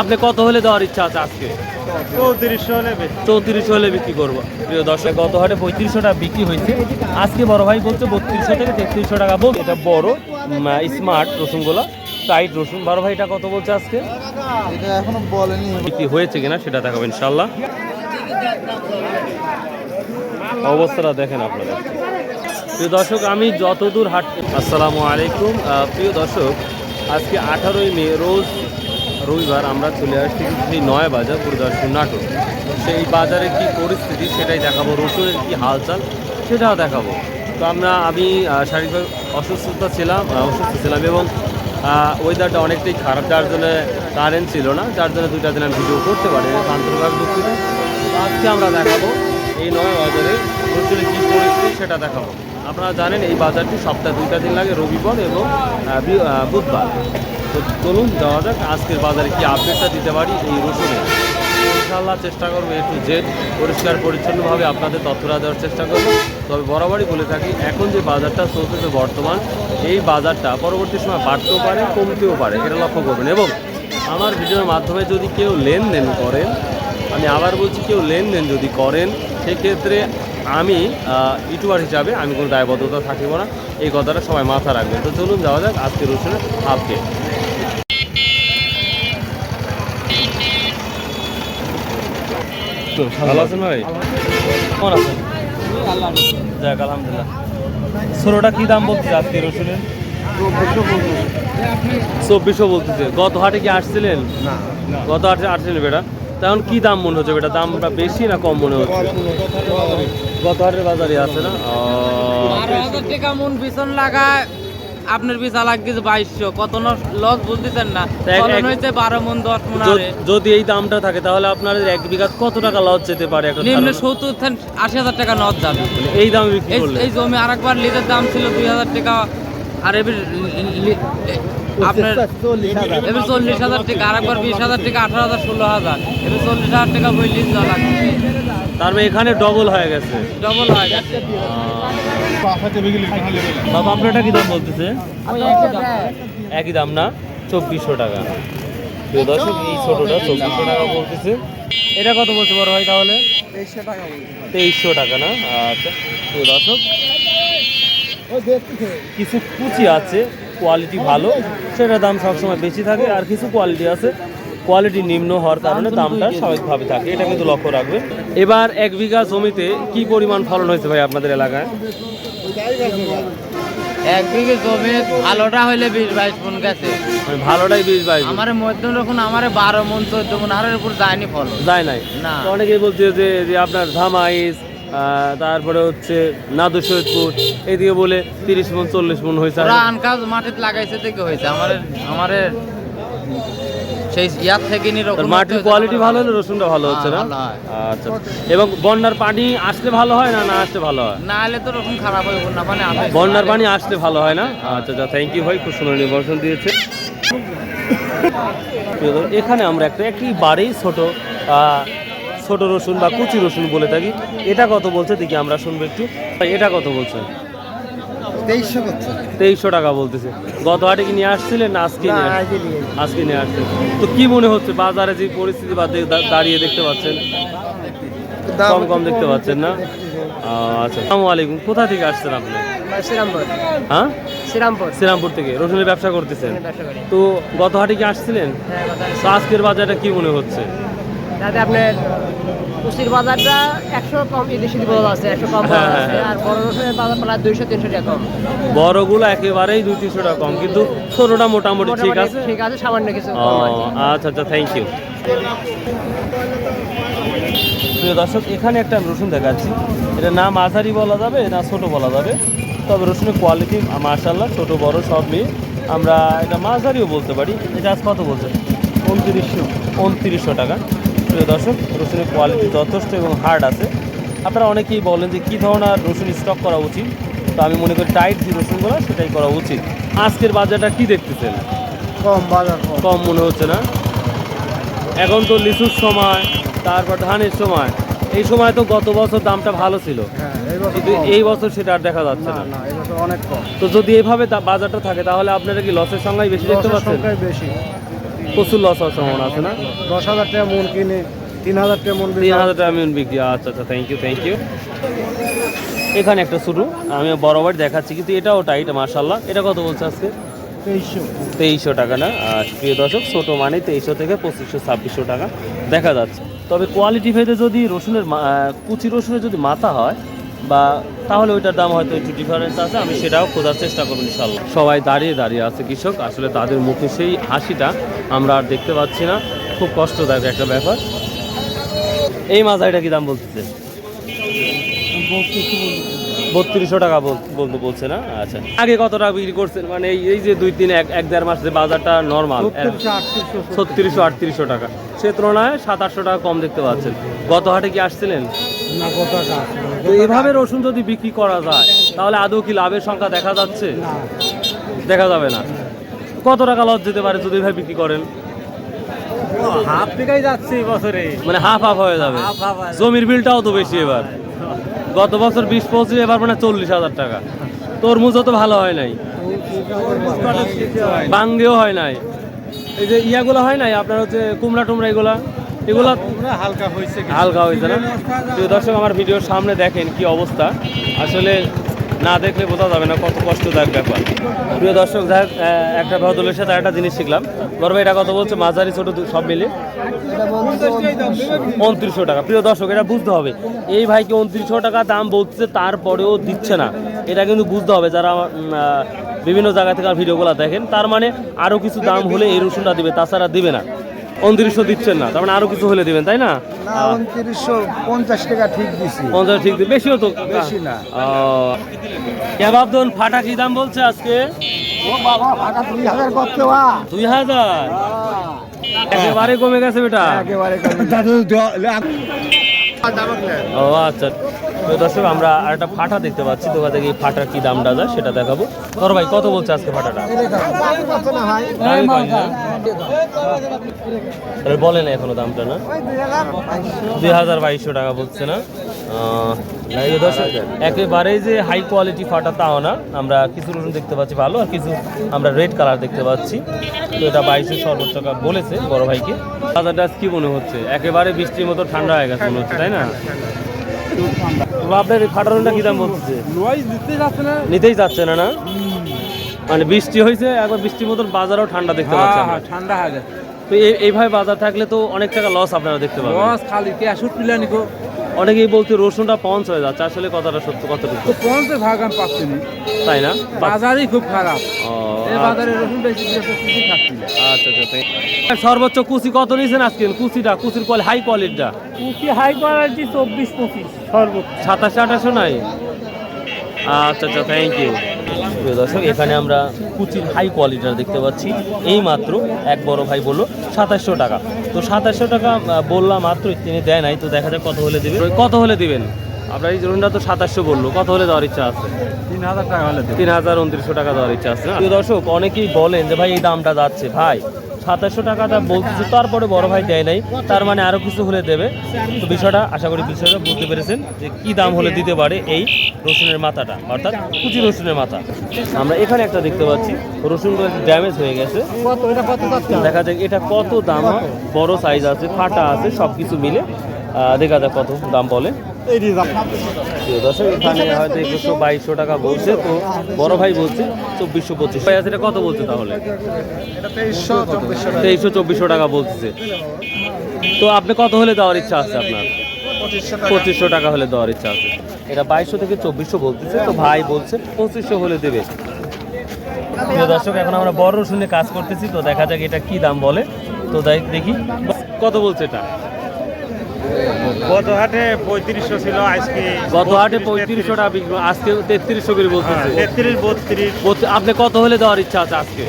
আপনি কত হলে দেওয়ার ইচ্ছা আছে আজকে? চৌত্রিশশো হলে চৌত্রিশশো হলে বিক্রি করব। প্রিয় দর্শক গত হাটে পঁয়ত্রিশশো টাকা বিক্রি হয়েছে। আজকে বড় ভাই বলছে বত্রিশশো থেকে তেত্রিশশো টাকা বল। এটা বড় স্মার্ট রসুনগুলো টাইট রসুন। বড় ভাই এটা কত বলছে আজকে? এটা এখনও বলেনি। বিক্রি হয়েছে কিনা সেটা দেখাবো ইনশাল্লাহ অবস্থাটা দেখেন আপনারা। প্রিয় দর্শক আমি যতদূর হাট আসসালামু আলাইকুম। প্রিয় দর্শক আজকে আঠারোই মে রোজ রবিবার আমরা চলে আসছি সেই নয় বাজার পরিদর্শন নাটক। সেই বাজারে কি পরিস্থিতি সেটাই দেখাবো, রসুনের কি হালচাল সেটাও দেখাবো। তো আমরা, আমি শারীরিকভাবে অসুস্থতা ছিলাম অসুস্থ ছিলাম এবং ওয়েদারটা অনেকটাই খারাপ, যার জন্য কারেন্ট ছিল না, যার জন্য দুইটা দিন আমি ভিডিও করতে পারি আন্তর্ভাবে দুঃখিত আজকে আমরা দেখাবো এই নয় বাজারে রসুনের কী পরিস্থিতি সেটা দেখাবো। আপনারা জানেন এই বাজারটি সপ্তাহে দুইটা দিন লাগে রবিবার এবং বুধবার। তো চলুন যাওয়া যাক, আজকের বাজারে কি আপডেটটা দিতে পারি এই রসুনের। ইনশাল্লাহ চেষ্টা করব এ টু পরিষ্কার পরিচ্ছন্নভাবে আপনাদের তথ্যরা দেওয়ার চেষ্টা করব। তবে বরাবরই বলে থাকি, এখন যে বাজারটা চলতেছে বর্তমান, এই বাজারটা পরবর্তী সময় বাড়তেও পারে, কমতেও পারে, এটা লক্ষ্য করবেন। এবং আমার ভিডিওর মাধ্যমে যদি কেউ লেনদেন করেন, আমি আবার বলছি, কেউ লেনদেন যদি করেন, সেক্ষেত্রে আমি ইউটিউবার হিসাবে আমি কোনো দায়বদ্ধতা থাকিব না। এই কথাটা সবাই মাথা রাখবেন। তো চলুন যাওয়া যাক আজকের রসুনের আপডেট ভালো আছেন ভাই? কেমন আছেন? যাক আলহামদুলিল্লাহ। ষোলোটা কি দাম বলতেছে আজকে রসুনের? চব্বিশশো বলতেছে। গত হাটে কি আসছিলেন? না। গত হাটে আসছিলেন বেটা? তখন কি দাম মনে হচ্ছে বেটা? দামটা বেশি না কম মনে হচ্ছে? গত হাটের বাজারে আছে না? টাকা মন পিছন লাগায়। আপনার পিছা লাগছে বাইশশো কত লস বুঝতেছেন না। এক- ফলন হয়েছে বারো মন দশ মন যদি এই দামটা থাকে তাহলে আপনার এক বিঘা কত টাকা লস যেতে পারে একটা নিম্নে? সত্তর থেকে আশি হাজার টাকা নদ যাবে। মানে এই দামে এই জমি আরেকবার লিজের দাম ছিল দুই হাজার টাকা আর এবার আপনার এবার চল্লিশ হাজার। টাকা আরেকবার বিশ হাজার টাকা আঠারো হাজার ষোলো হাজার। এবার চল্লিশ হাজার টাকা বই লিজ দেওয়া লাগছে তার মানে এখানে ডবল হয়ে গেছে। ডবল হয়ে গেছে। বাবা কি দাম বলতেছে? একই দাম না? চব্বিশশো টাকা। প্রিয় দর্শক, এই ছোটটা চব্বিশশো টাকা বলতেছে। এটা কত বলছে বড় ভাই তাহলে? তেইশশো টাকা বলছি তেইশশো টাকা না? আচ্ছা প্রিয় দর্শক, কিছু কুচি আছে কোয়ালিটি ভালো, সেটার দাম সবসময় বেশি থাকে, আর কিছু কোয়ালিটি আছে কোয়ালিটি নিম্ন হওয়ার কারণে দামটা স্বাভাবিকভাবে থাকে। এটা কিন্তু লক্ষ্য রাখবে এবার এক বিঘা জমিতে কি পরিমাণ ফলন হয়েছে ভাই আপনাদের এলাকায়? এক বিঘে জমি ভালোটা হইলে বিশ বাইশ মন গেছে। মানে ভালোটাই বিশ বাইশ আমার মধ্যম রকম আমার বারো মন চোদ্দ মন আর উপর যায়নি ফল যায় নাই? না। অনেকেই বলছে যে যে আপনার ধামাইস তারপরে হচ্ছে নাদু সৈয়দপুর এদিকে বলে তিরিশ মন চল্লিশ মন হয়েছে। আনকাজ মাটিতে লাগাইছে থেকে হয়েছে। আমার আমার সেই ইয়ার থেকে নি তার মাটির কোয়ালিটি ভালো হলে রসুনটা ভালো হচ্ছে না? হ্যাঁ, হয়। আচ্ছা এবং বন্যার পানি আসলে ভালো হয় না না আসলে ভালো হয়? না হলে তো রকম খারাপ হইব না মানে আমি বন্যার পানি আসলে ভালো হয় না? আচ্ছা আচ্ছা থ্যাংক ইউ ভাই খুব সুন্দর নির্বাচন দিয়েছে এখানে আমরা একটা একেবারেই ছোট আহ, ছোট রসুন বা কুচি রসুন বলে থাকি। এটা কত বলছে? দেখি আমরা শুনব একটু। এটা কত বলছে? তেইশশো টাকা বলতেছে। গত হাটে কি নিয়ে আসছিলেন না আজকে আজকে নিয়ে আসছেন। তো কি মনে হচ্ছে বাজারে যে পরিস্থিতি বা দাঁড়িয়ে দেখতে পাচ্ছেন? কম কম দেখতে পাচ্ছেন না? আচ্ছা। আসসালামু আলাইকুম। কোথা থেকে আসছেন আপনি? শ্রীরামপুর। হ্যাঁ? শ্রীরামপুর। শ্রীরামপুর থেকে। রসুনের ব্যবসা করতেছেন? তো গত হাটে কি আসছিলেন? হ্যাঁ তো আজকের বাজারটা কি মনে হচ্ছে? তাতে আপনার কুচির বাজারটা একশো কম ইলিশ বাজার আছে একশো কম হ্যাঁ, হ্যাঁ, আছে। আর বড় রসুনের বাজার প্রায় দুইশো তিনশো টাকা কম। বড়গুলো একেবারেই দুই তিনশো টাকা কম কিন্তু ছোটটা মোটামুটি ঠিক আছে। ঠিক আছে সামান্য কিছু আচ্ছা আচ্ছা থ্যাংক ইউ প্রিয় দর্শক এখানে একটা আমি রসুন দেখাচ্ছি। এটা না মাঝারি বলা যাবে না ছোট বলা যাবে। তবে রসুনের কোয়ালিটি মার্শাল্লাহ ছোট বড় সব নিয়ে আমরা এটা মাঝারিও বলতে পারি। এটা আজ কত বলছে উনত্রিশশো উনত্রিশশো টাকা। প্রিয় দর্শক রসুনের কোয়ালিটি যথেষ্ট এবং হার্ড আছে। আপনারা অনেকেই বলেন যে কী ধরনের রসুন স্টক করা উচিত? তো আমি মনে করি টাইট যে রসুনগুলো সেটাই করা উচিত। আজকের বাজারটা কি দেখতেছেন? কম বাজার কম। মনে হচ্ছে না? এখন তো লিচুর সময় তারপর ধানের সময়। এই সময় তো গত বছর দামটা ভালো ছিল। হ্যাঁ এই বছর কিন্তু এই বছর সেটা আর দেখা যাচ্ছে না। অনেক কম। তো যদি এভাবে বাজারটা থাকে তাহলে আপনারা কি লসের সংখ্যাই বেশি দেখতে পাচ্ছেন? বেশি। প্রচুর লস হওয়ার সম্ভাবনা আছে না? দশ হাজার টাকা মন কিনে তিন হাজার টাকা মন তিন হাজার টাকা মিন বিক্রি আচ্ছা আচ্ছা থ্যাংক ইউ থ্যাংক ইউ এখানে একটা শুরু আমি বরাবর দেখাচ্ছি কিন্তু এটাও টাইট মার্শাল্লাহ এটা কত বলছে আজকে? তেইশশো। টাকা না? আর প্রিয় দর্শক ছোটো মানে তেইশশো থেকে পঁচিশশো ছাব্বিশশো টাকা দেখা যাচ্ছে। তবে কোয়ালিটি ভেদে যদি রসুনের কুচি রসুনের যদি মাথা হয় বা তাহলে ওইটার দাম হয়তো একটু ডিফারেন্স আছে আমি সেটাও খোঁজার চেষ্টা করব ইনশাল্লাহ সবাই দাঁড়িয়ে দাঁড়িয়ে আছে কৃষক আসলে তাদের মুখে সেই হাসিটা আমরা আর দেখতে পাচ্ছি না। খুব কষ্টদায়ক একটা ব্যাপার। এই মাথাটা কি দাম বলতেছে? বত্রিশশো টাকা বল- বলতে বলছে না? আচ্ছা। আগে কত টাকা বিক্রি করছেন? মানে এই- এই যে দুই তিন এক এক দেড় মাস যে বাজারটা নর্মাল সত্তরশো ছত্রিশশো আটত্রিশশো টাকা। সে তুলনায় সাত আটশো টাকা কম দেখতে পাচ্ছেন। গত হাটে কি আসছিলেন? না কত টাকা? তো এভাবে রসুন যদি বিক্রি করা যায় তাহলে আদৌ কি লাভের সংখ্যা দেখা যাচ্ছে? দেখা যাবে না। কত টাকা লস যেতে পারে যদি এভাবে বিক্রি করেন? হাফ টাকাই যাচ্ছে বছরে। মানে হাফ হাফ হয়ে যাবে। হাফ হাফ হয়ে যাবে। জমির বিলটাও তো বেশি এবার। গত বছর বিশ পঁচিশ এবার মানে চল্লিশ হাজার টাকা। তরমুজও তো ভালো হয় নাই। বাঙ্গেও হয় নাই। এই যে ইয়াগুলো হয় নাই আপনার হচ্ছে কুমড়া টুমড়া এগুলা? এগুলা হালকা হয়েছে হালকা হয়েছে না? প্রিয় দর্শক আমার ভিডিওর সামনে দেখেন কি অবস্থা। আসলে না দেখলে বোঝা যাবে না কত কষ্টদায়ক ব্যাপার। প্রিয় দর্শক দেখ একটা ভদ্রের সাথে একটা জিনিস শিখলাম। গর্বে এটা কত বলছে? মাঝারি ছোট সব মিলে উনত্রিশশো টাকা। প্রিয় দর্শক এটা বুঝতে হবে। এই ভাইকে উনত্রিশশো টাকা দাম বলছে তারপরেও দিচ্ছে না। এটা কিন্তু বুঝতে হবে যারা বিভিন্ন জায়গা থেকে আমার ভিডিওগুলো দেখেন। তার মানে আরও কিছু দাম হলে এই রসুনটা দিবে তাছাড়া দিবে না। উনত্রিশশো দিচ্ছেন না তার মানে আরও কিছু হলে দিবেন তাই না? না উনত্রিশশো পঞ্চাশ টাকা ঠিক দিছি। পঞ্চাশ ঠিক দিয়ে বেশিও তো বেশি না। কেবাব দোন ফাটা কি দাম বলছে আজকে? দুই হাজার দুই হাজার? একেবারে কমে গেছে বেটা। একেবারে ও আচ্ছা। তো দর্শক আমরা আর একটা ফাটা দেখতে পাচ্ছি। দোকান থেকে এই ফাটার কি দামটা যায় সেটা দেখাবো। তোর ভাই কত বলছে আজকে ফাটাটা? বলে না এখনও দামটা না। দুই হাজার বাইশশো টাকা বলছে না। একেবারেই যে হাই কোয়ালিটি ফাটা তাও না। আমরা কিছু রসুন দেখতে পাচ্ছি ভালো আর কিছু আমরা রেড কালার দেখতে পাচ্ছি। তো এটা বাইশশো সর্বোচ্চ টাকা বলেছে বড় ভাইকে। বাজারটা আজ কি মনে হচ্ছে? একেবারে বৃষ্টির মতো ঠান্ডা হয়ে গেছে মনে হচ্ছে তাই না? আপনার ফাটানোটা কি দাম বলছে না। নিতেই যাচ্ছে না না? মানে বৃষ্টি হয়েছে একবার বৃষ্টির মতন বাজারও ঠান্ডা দেখতে পাচ্ছি ঠান্ডা হয়ে গেছে তো এই- এইভাবে বাজার থাকলে তো অনেক টাকা লস আপনারা দেখতে পাবেন। লস খালি কে আসুট পিলা নিকো অনেকেই বলছে রসুনটা পঞ্চ হয়ে যাচ্ছে আসলে কথাটা সত্য কতটুকু? তো পঞ্চাশ ভাগ আমি পাচ্ছি না। তাই না? বাজারই খুব খারাপ। ও, বাজারে রসুন বেশি আচ্ছা আচ্ছা সর্বোচ্চ কুচি কত নিয়েছেন আজকে? কুচিটা কুচির কোয়ালি হাই কোয়ালিটিটা কুচি হাই কোয়ালিটি চব্বিশ পঁচিশ সর্বোচ্চ। সাতাশে আঠাশো নাই? আচ্ছা আচ্ছা থ্যাংক ইউ প্রিয় দর্শক এখানে আমরা কুচির হাই কোয়ালিটিটা দেখতে পাচ্ছি। এই মাত্র এক বড় ভাই বলল সাতাশশো টাকা। তো সাতাশশো টাকা বললাম মাত্র তিনি দেয় নাই তো দেখা যাক কত হলে দিবেন কত হলে দিবেন? আপনার এই জরুনটা তো সাতাশশো বলল কত হলে দেওয়ার ইচ্ছা আছে? তিন হাজার টাকা হলে তিন হাজার উনত্রিশশো টাকা দেওয়ার ইচ্ছা আছে। দর্শক অনেকেই বলেন যে ভাই এই দামটা যাচ্ছে। ভাই সাতাশশো টাকাটা বলতেছে তারপরে বড় ভাই দেয় নাই তার মানে আরও কিছু হলে দেবে। তো বিষয়টা আশা করি বিষয়টা বুঝতে পেরেছেন যে কি দাম হলে দিতে পারে এই রসুনের মাথাটা অর্থাৎ কুচি রসুনের মাথা। আমরা এখানে একটা দেখতে পাচ্ছি রসুনগুলো ড্যামেজ হয়ে গেছে। দেখা যাক এটা কত দাম বড় সাইজ আছে ফাটা আছে সব কিছু মিলে দেখা যাক কত দাম বলে। দর্শক এখানে হয়তো একুশশো বাইশশো টাকা বলছে তো বড় ভাই বলছে চব্বিশশো পঁচিশ। ভাই আছে এটা কত বলছে তাহলে? তেইশশো চব্বিশশো টাকা। বলতেছে তো আপনি কত হলে দেওয়ার ইচ্ছা আছে আপনার? পঁচিশশো টাকা। হলে দেওয়ার ইচ্ছা আছে। এটা বাইশশো থেকে চব্বিশশো বলতেছে তো ভাই বলছে পঁচিশশো হলে দেবে। প্রিয় দর্শক এখন আমরা বড় রসুনে কাজ করতেছি তো দেখা যাক এটা কি দাম বলে। তো দেখ- দেখি। কত বলছে এটা? গত হাটে পঁয়ত্রিশশো ছিল আজকে গত হাটে পঁয়ত্রিশশো টাকা বিক্রি আজকে তেত্রিশশো করে বলতেছে। তেত্রিশ বত্রিশ। আপনি কত হলে দেওয়ার ইচ্ছা আছে আজকে?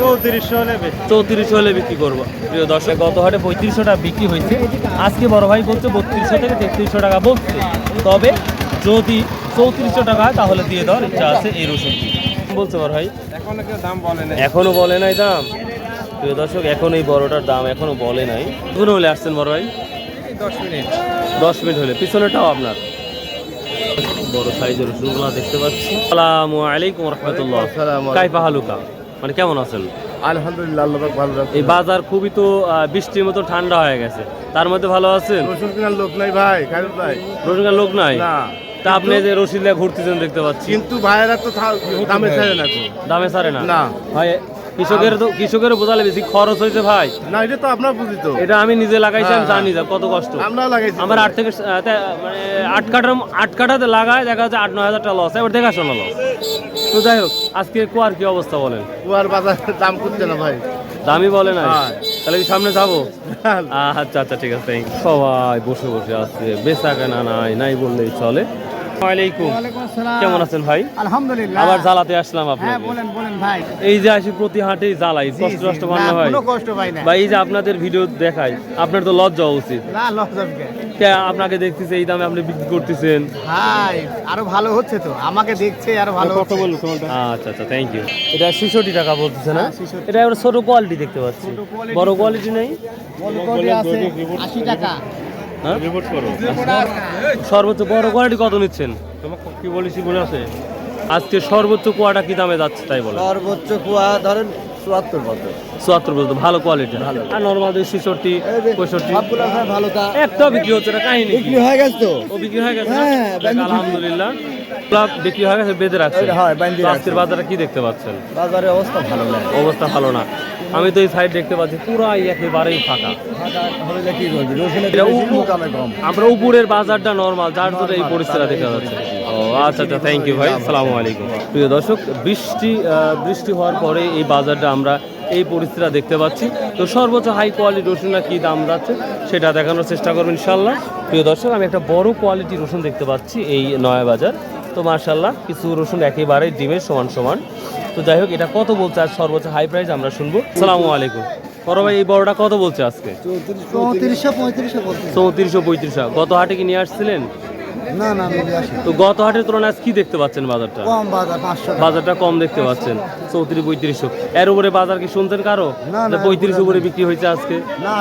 চৌত্রিশশো হলে চৌত্রিশশো হলে বিক্রি করব। প্রিয় দর্শক গত হাটে পঁয়ত্রিশশো টাকা বিক্রি হয়েছে। আজকে বড় ভাই বলছে বত্রিশশো থেকে তেত্রিশশো টাকা বলছে। তবে যদি চৌত্রিশশো টাকা হয় তাহলে দিয়ে দেওয়ার ইচ্ছা আছে এই রসুনটি। বলছে বড় ভাই? এখনও দাম বলে না এখনও বলে নাই দাম? প্রিয় দর্শক এখন এই বড়টার দাম এখনও বলে নাই। কোন হলে আসছেন বড় ভাই। দশ মিনিট। হলে পিছনেটাও আপনার। বড় সাইজের রসুনগুলো দেখতে পাচ্ছি। আসসালামু আলাইকুম রহমতুল্লাহ। কাইফা হালুকা। মানে কেমন আছেন? আলহামদুলিল্লাহ আল্লাহ ভালো রাখছে। এই বাজার খুবই তো বৃষ্টির মতো ঠান্ডা হয়ে গেছে। তার মধ্যে ভালো আছেন? রসুন কেনার লোক নাই ভাই খাইরুল ভাই। রোজগার লোক নাই? না। তা আপনি যে রসিদা ঘুরতেছেন দেখতে পাচ্ছি। কিন্তু ভাইয়েরা তো দামে ছাড়ে না দামে না? না। ভাই কৃষকের তো কৃষকের বোঝালে বেশি খরচ হয়েছে ভাই। না এটা তো আপনার বুঝি তো। এটা আমি নিজে লাগাইছি আমি হ্যাঁ, জানি যা কত কষ্ট। আমরা লাগাইছি। আমার আট থেকে মানে আট কাঠার আট কাঠাতে লাগায় দেখা যাচ্ছে আট নয় হাজার টাকা লস এবার দেখাশোনা লস তো যাই হোক আজকে কুয়ার কি অবস্থা বলেন? কুয়ার বাজার দাম করছে না ভাই। দামি বলে না হ্যাঁ। তাহলে কি সামনে যাব? আচ্ছা আচ্ছা ঠিক আছে সবাই বসে বসে আছে বেচা কেনা নাই নাই বললেই চলে। কেমন আছেন ভাই? আলহামদুলিল্লাহ। আবার জ্বালাতে আসলাম হ্যাঁ আপনাকে বলেন বলেন ভাই। এই যে আসি প্রতি হাটেই জ্বালাই কষ্ট কষ্ট না, মান্য হয় কষ্ট পাই না। বা এই যে আপনাদের ভিডিও দেখাই আপনার তো লজ্জা উচিত। না আপনাকে দেখতেছে এই দামে আপনি বিক্রি করতেছেন। ভাই আরও ভালো হচ্ছে তো। আমাকে দেখছে আরও ভালো হচ্ছে। আচ্ছা আচ্ছা থ্যাংক ইউ এটা ছেষট্টি টাকা বলতেছে না? হ্যাঁ, 66 এটা এবার ছোট কোয়ালিটি দেখতে পাচ্ছি। বড় কোয়ালিটি নেই? বলকটি আছে 80 টাকা। সর্বোচ্চ বড় কোয়ালিটি কত নিচ্ছেন? কি মনে আছে? আজকে সর্বোচ্চ কোয়াটা কি দামে যাচ্ছে তাই বলে। সর্বোচ্চ কুয়া ধরেন চুয়াত্তর বছর চুয়াত্তর পর্যন্ত ভালো কোয়ালিটি আর নর্মাল ছেষট্টি পঁয়ষট্টি। ভালো তা। একটা বিক্রি হচ্ছে না কাহিনী বিক্রি হয়ে গেছে তো। ও বিক্রি হয়ে গেছে হ্যাঁ, আলহামদুলিল্লাহ। বিক্রি হয়ে গেছে বেঁধে রাখছে। হয়। আজকের বাজারে কি দেখতে পাচ্ছেন? বাজারের অবস্থা ভালো না। অবস্থা ভালো না। আমি তো এই সাইড দেখতে পাচ্ছি, পুরাই একেবারেই ফাঁকা। আমরা উপরের বাজারটা নর্মাল যার জন্য এই পরিস্থিতি দেখা যাচ্ছে। আচ্ছা আচ্ছা থ্যাংক ইউ ভাই, আসসালামু আলাইকুম। প্রিয় দর্শক, বৃষ্টি বৃষ্টি হওয়ার পরে এই বাজারটা আমরা এই পরিস্থিতিটা দেখতে পাচ্ছি। তো সর্বোচ্চ হাই কোয়ালিটি রসুনটা কী দাম যাচ্ছে, সেটা দেখানোর চেষ্টা করবেন ইনশাল্লাহ প্রিয় দর্শক, আমি একটা বড় কোয়ালিটি রসুন দেখতে পাচ্ছি এই নয়া বাজার। তো মার্শাল্লাহ কিছু রসুন একেবারে ডিমের সমান সমান। তো যাই হোক এটা কত বলছে আজ সর্বোচ্চ হাই প্রাইস আমরা শুনব। আসসালামু আলাইকুম। বড় ভাই এই বড়টা কত বলছে আজকে? চৌত্রিশশো পঁয়ত্রিশশো গত হাটে কি নিয়ে আসছিলেন? না না তো গত হাটের তুলনায় আজ কি দেখতে পাচ্ছেন বাজারটা? কম বাজার বাজারটা কম দেখতে পাচ্ছেন। চৌত্রিশ পঁয়ত্রিশশো। এর উপরে বাজার কি শুনছেন কারও? না, পঁয়ত্রিশ উপরে বিক্রি হয়েছে আজকে? না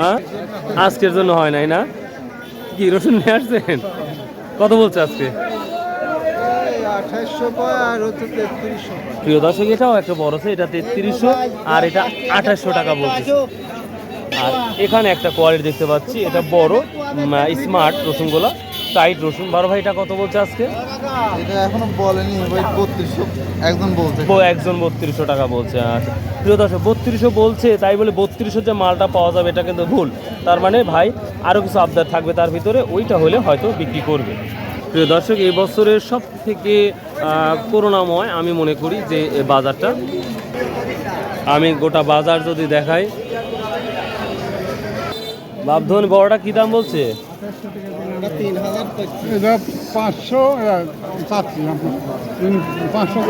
হ্যাঁ? আজকের জন্য হয় নাই না? কি রসুন নিয়ে আসছেন? কত বলছে আজকে? প্রিয় দর্শক এটাও একটা বড় আছে এটা তেত্রিশশো আর এটা আঠাশশো টাকা বলছে। আর এখানে একটা কোয়ালিটি দেখতে পাচ্ছি এটা বড় স্মার্ট রসুনগুলা। টাইট রসুন। বারো ভাই এটা কত বলছে আজকে? এটা এখনও বলেনি ভাই বত্রিশশো। একজন বলছে। একজন বত্রিশশো টাকা বলছে আচ্ছা। প্রিয় দর্শক বত্রিশশো বলছে তাই বলে বত্রিশশো যে মালটা পাওয়া যাবে এটা কিন্তু ভুল। তার মানে ভাই আরও কিছু আবদার থাকবে তার ভিতরে ওইটা হলে হয়তো বিক্রি করবে। প্রিয় দর্শক এই বছরের সব থেকে আহ, করুণাময় আমি মনে করি যে বাজারটা। আমি গোটা বাজার যদি দেখাই। বাপধন বড়টা কি দাম বলছে? এটা পাঁচশো। চাচ্ছি পাঁচশো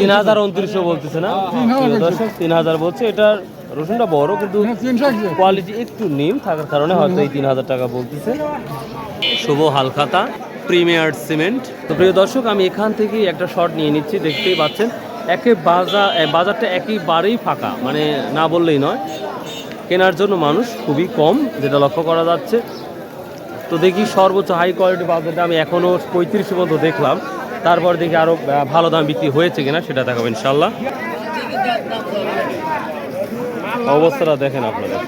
তিন হাজার উনত্রিশশো বলতেছে না? দর্শক তিন হাজার বলছে এটার রসুনটা বড় কিন্তু কোয়ালিটি একটু নিম থাকার কারণে হয়তো এই তিন হাজার টাকা বলতেছে। শুভ হালখাতা প্রিমিয়ার সিমেন্ট। তো প্রিয় দর্শক আমি এখান থেকেই একটা শট নিয়ে নিচ্ছি দেখতেই পাচ্ছেন। একে বাজার বাজারটা একেবারেই ফাঁকা মানে না বললেই নয়। কেনার জন্য মানুষ খুবই কম, যেটা লক্ষ্য করা যাচ্ছে। তো দেখি সর্বোচ্চ হাই কোয়ালিটি বাজারটা আমি এখনও পঁয়ত্রিশ পর্যন্ত দেখলাম। তারপর দেখি আরও ভালো দাম বিক্রি হয়েছে কিনা সেটা দেখাবো ইনশাল্লাহ অবস্থাটা দেখেন আপনারা।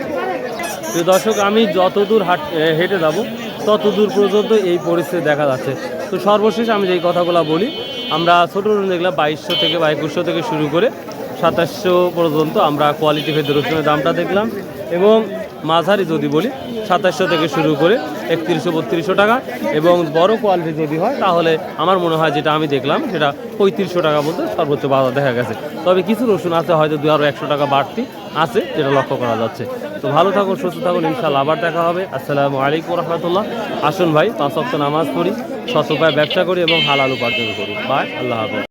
তো দর্শক, আমি যতদূর হাট হেঁটে যাব, ততদূর পর্যন্ত এই পরিস্থিতি দেখা যাচ্ছে। তো সর্বশেষ আমি যেই কথাগুলো বলি, আমরা ছোটো দেখলাম বাইশশো থেকে বা একুশশো থেকে শুরু করে সাতাশশো পর্যন্ত আমরা কোয়ালিটি ভেদে রসুনের দামটা দেখলাম এবং মাঝারি যদি বলি, সাতাশশো থেকে শুরু করে একত্রিশশো, বত্রিশশো টাকা এবং বড় কোয়ালিটি যদি হয়, তাহলে আমার মনে হয় যেটা আমি দেখলাম, সেটা পঁয়ত্রিশশো টাকা বলতে সর্বোচ্চ বাজার দেখা গেছে। তবে কিছু রসুন আছে হয়তো দু আরও একশো টাকা বাড়তি আছে, যেটা লক্ষ্য করা যাচ্ছে। তো ভালো থাকুন, সুস্থ থাকুন ইনশাল্লাহ আবার দেখা হবে। আসসালামু আলাইকুম রহমতুল্লাহ। আসুন ভাই, পাঁচ অক্ট নামাজ পড়ি, সৎ উপায় ব্যবসা করি এবং হালাল উপার্জন করি। বাই, আল্লাহ হাফেজ।